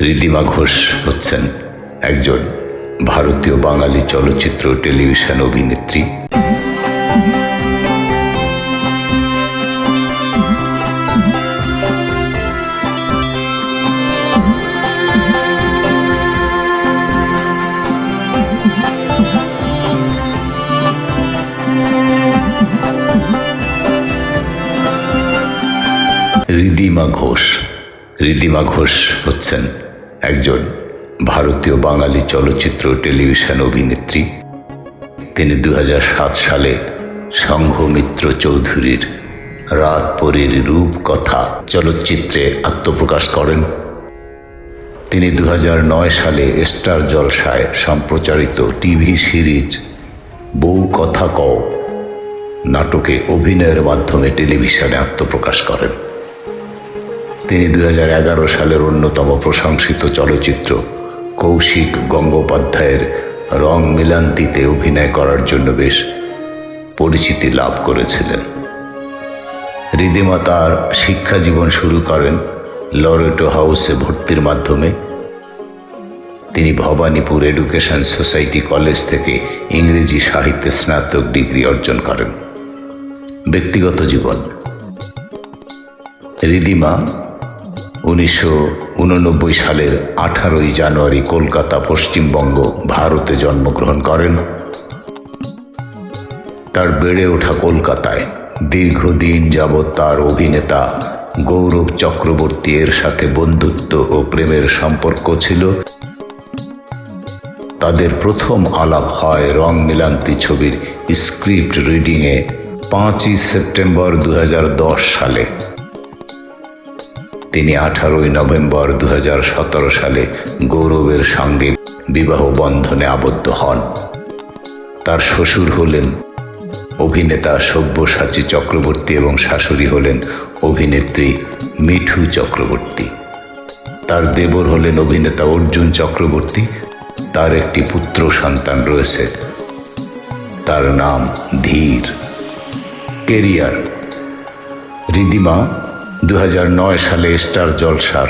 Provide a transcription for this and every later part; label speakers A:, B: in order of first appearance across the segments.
A: রিদিমা ঘোষ হচ্ছেন একজন ভারতীয় বাঙালি চলচ্চিত্র টেলিভিশন অভিনেত্রী। রিদিমা ঘোষ রিদিমা ঘোষ হচ্ছেন একজন ভারতীয় বাঙালি চলচ্চিত্র টেলিভিশন অভিনেত্রী। তিনি দু হাজার সাত সালে সংঘমিত্র চৌধুরীর রাত পরীর রূপকথা চলচ্চিত্রে আত্মপ্রকাশ করেন। তিনি দু হাজার নয় সালে স্টার জলসায় সম্প্রচারিত টিভি সিরিজ বউ কথা কও নাটকে অভিনয়ের মাধ্যমে টেলিভিশনে আত্মপ্রকাশ করেন। তিনি দু হাজার এগারো সালের অন্যতম প্রশংসিত চলচ্চিত্র কৌশিক গঙ্গোপাধ্যায়ের রং মিলান্তিতে অভিনয় করার জন্য বেশ পরিচিতি লাভ করেছিলেন। রিদিমা তার শিক্ষা জীবন শুরু করেন লরেটো হাউসে ভর্তির মাধ্যমে। তিনি ভবানীপুর এডুকেশন সোসাইটি কলেজ থেকে ইংরেজি সাহিত্যে স্নাতক ডিগ্রি অর্জন করেন। ব্যক্তিগত জীবন। রিদিমা উনিশশো উননব্বই সালের আঠারোই জানুয়ারি কলকাতা পশ্চিমবঙ্গ ভারতে জন্মগ্রহণ করেন। তার বেড়ে ওঠা কলকাতায় দীর্ঘদিন যাবৎ তার অভিনেতা গৌরব চক্রবর্তী এর সাথে বন্ধুত্ব ও প্রেমের সম্পর্ক ছিল। তাদের প্রথম আলাপ হয় রং মিলান্তি ছবির স্ক্রিপ্ট রিডিংয়ে পাঁচই সেপ্টেম্বর দু হাজার দশ সালে। তিনি আঠারোই নভেম্বর দু হাজার সতেরো সালে গৌরবের সঙ্গে বিবাহ বন্ধনে আবদ্ধ হন। তার শ্বশুর হলেন অভিনেতা সব্যসাচী চক্রবর্তী এবং শাশুড়ি হলেন অভিনেত্রী মিঠু চক্রবর্তী। তার দেবর হলেন অভিনেতা অর্জুন চক্রবর্তী। তার একটি পুত্র সন্তান রয়েছে। তার নাম ধীর। কেরিয়ার। রিদিমা দু হাজার নয় সালে স্টার জলসার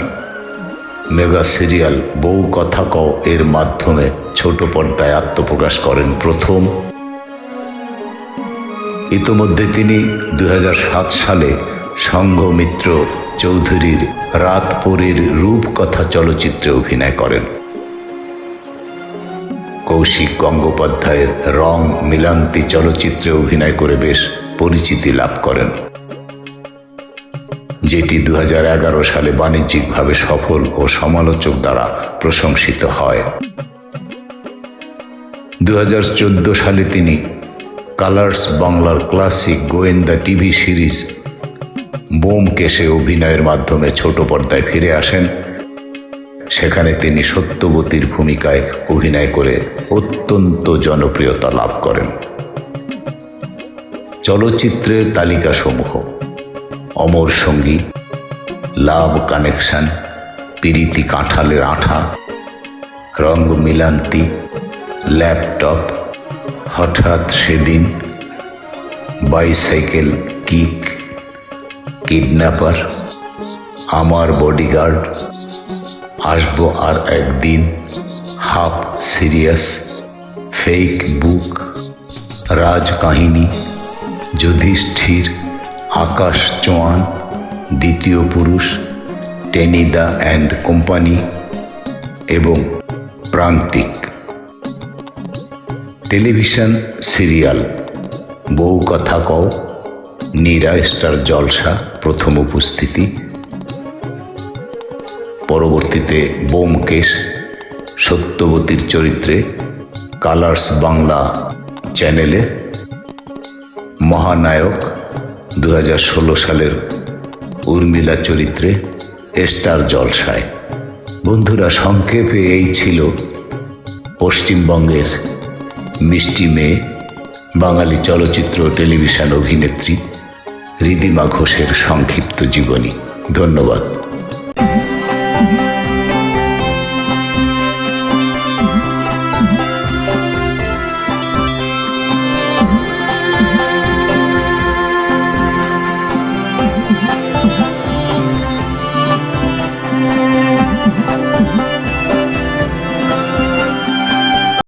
A: মেগা সিরিয়াল বউ কথা কও এর মাধ্যমে ছোট পর্দায় আত্মপ্রকাশ করেন প্রথম। ইতোমধ্যে তিনি দু হাজার সাত সালে সংঘমিত্র চৌধুরীর রাতপুরীর রূপকথা চলচ্চিত্রে অভিনয় করেন। কৌশিক গঙ্গোপাধ্যায়ের রং মিলান্তি চলচ্চিত্রে অভিনয় করে বেশ পরিচিতি লাভ করেন। যেটি দু হাজার এগারো সালে বাণিজ্যিকভাবে সফল ও সমালোচক দ্বারা প্রশংসিত হয়। দু হাজার চোদ্দ সালে তিনি কালার্স বাংলার ক্লাসিক গোয়েন্দা টিভি সিরিজ বোমকেশে অভিনয়ের মাধ্যমে ছোট পর্দায় ফিরে আসেন। সেখানে তিনি সত্যবতীর ভূমিকায় অভিনয় করে অত্যন্ত জনপ্রিয়তা লাভ করেন। চলচ্চিত্রের তালিকাসমূহ অমর সঙ্গী, লাভ কানেকশন, পিরিতি কাঁঠালের আঠা, রঙ Milanti, laptop, Hothat Sedin bicycle, kick, kidnapper, Amar bodyguard, Asbo Aar Ekdin half serious, fake book, Rajkahini, Yudhishthir Akash Choan দ্বিতীয় পুরুষ, টেনিদা অ্যান্ড কোম্পানি এবং প্রান্তিক। টেলিভিশন সিরিয়াল, বউ কথা কও, নীরা স্টার জলসা, প্রথম উপস্থিতি। পরবর্তীতে বোমকেশ সত্যবতীর চরিত্রে, কালার্স বাংলা চ্যানেলে। মহানায়ক দু হাজার ষোলো সালের উর্মিলা চরিত্রে স্টার জলসায়। বন্ধুরা, সংক্ষেপে এই ছিল পশ্চিমবঙ্গের মিষ্টি মেয়ে, বাঙালি চলচ্চিত্র টেলিভিশন অভিনেত্রী রিদিমা ঘোষের সংক্ষিপ্ত জীবনী। ধন্যবাদ।